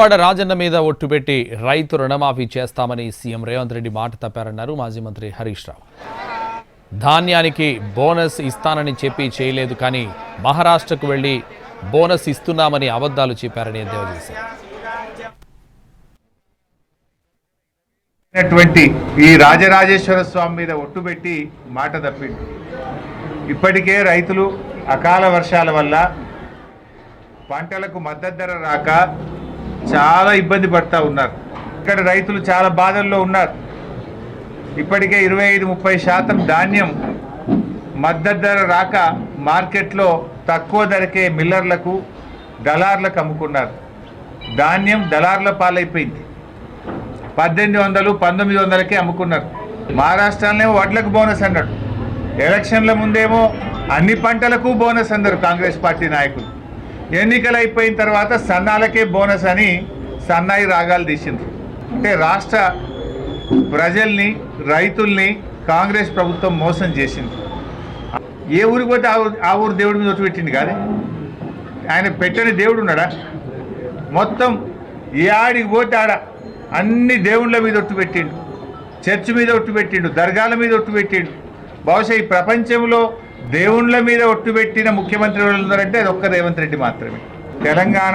విజయవాడ రాజన్న మీద ఒట్టుపెట్టి రైతు రుణమాఫీ చేస్తామని సీఎం రేవంత్ రెడ్డి మాట తప్పారన్నారు మాజీ మంత్రి హరీష్ రావు. ధాన్యానికి బోనస్ ఇస్తానని చెప్పి చేయలేదు కానీ మహారాష్ట్రకు వెళ్ళి బోనస్ ఇస్తున్నామని అబద్ధాలు చెప్పారని ఎద్దేవా చేశారు. ఈ రాజరాజేశ్వర స్వామి మీద ఒట్టుబెట్టి మాట తప్పిండు. ఇప్పటికే రైతులు అకాల వర్షాల వల్ల పంటలకు మద్దతు ధర రాక చాలా ఇబ్బంది పడతా ఉన్నారు. ఇక్కడ రైతులు చాలా బాధల్లో ఉన్నారు. ఇప్పటికే ఇరవై ఐదు ముప్పై శాతం ధాన్యం మద్దతు ధర రాక మార్కెట్లో తక్కువ ధరకే మిల్లర్లకు దళార్లకు అమ్ముకున్నారు. ధాన్యం దళార్ల పాలైపోయింది. పద్దెనిమిది వందలు పంతొమ్మిది వందలకే అమ్ముకున్నారు. మహారాష్ట్రలోనేమో వడ్లకు బోనస్ అన్నాడు. ఎలక్షన్ల ముందేమో అన్ని పంటలకు బోనస్ అందరు కాంగ్రెస్ పార్టీ నాయకులు. ఎన్నికలు అయిపోయిన తర్వాత సన్నాలకే బోనస్ అని సన్నాయి రాగాలు తీసిండ్రు. అంటే రాష్ట్ర ప్రజల్ని రైతుల్ని కాంగ్రెస్ ప్రభుత్వం మోసం చేసింది. ఏ ఊరికి పోతే ఆ ఊరు- దేవుడి మీద పెట్టింది కానీ ఆయన పెట్టని దేవుడు ఉన్నాడా? మొత్తం ఏ ఆడికి పోతే ఆడ అన్ని దేవుళ్ళ మీద ఒట్టు పెట్టిండు. చర్చ్ మీద ఒట్టు పెట్టిండు దర్గాల మీద ఒట్టు పెట్టిండు. బహుశా ఈ ప్రపంచంలో దేవుళ్ళ మీద ఒట్టు పెట్టిన ముఖ్యమంత్రి ఎవరు ఉన్నారంటే అది ఒక్క రేవంత్ రెడ్డి మాత్రమే. తెలంగాణ